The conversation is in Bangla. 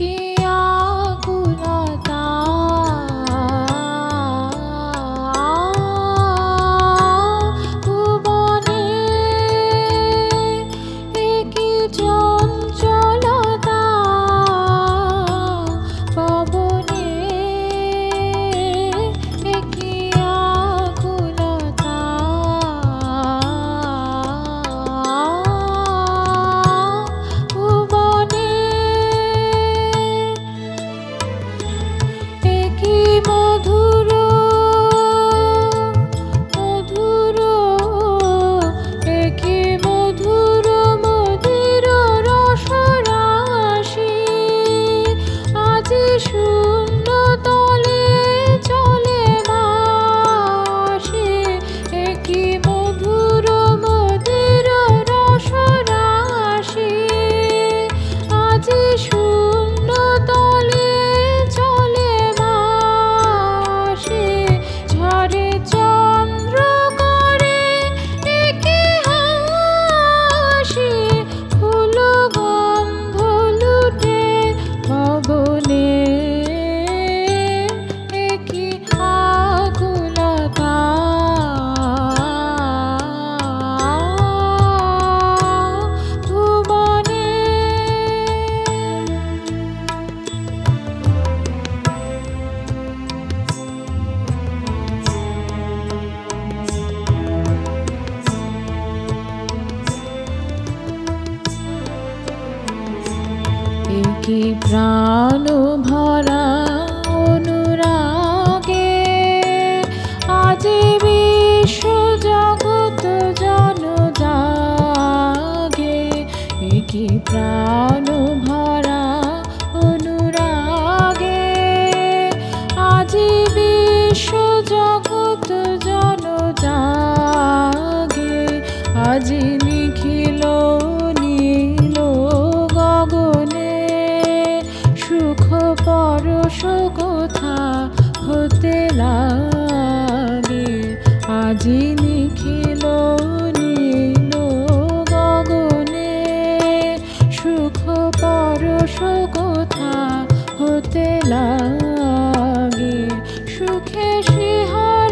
কি আজি কি প্রাণ ভরা অনুরাগে। আজ বিশ্ব জগত জন জাগে কি প্রাণ ভরা পরশ কথা হতে লাগে। আজি নিখিল নীল গগনে সুখ পরশ কথা হতে লাগে। সুখে শিহর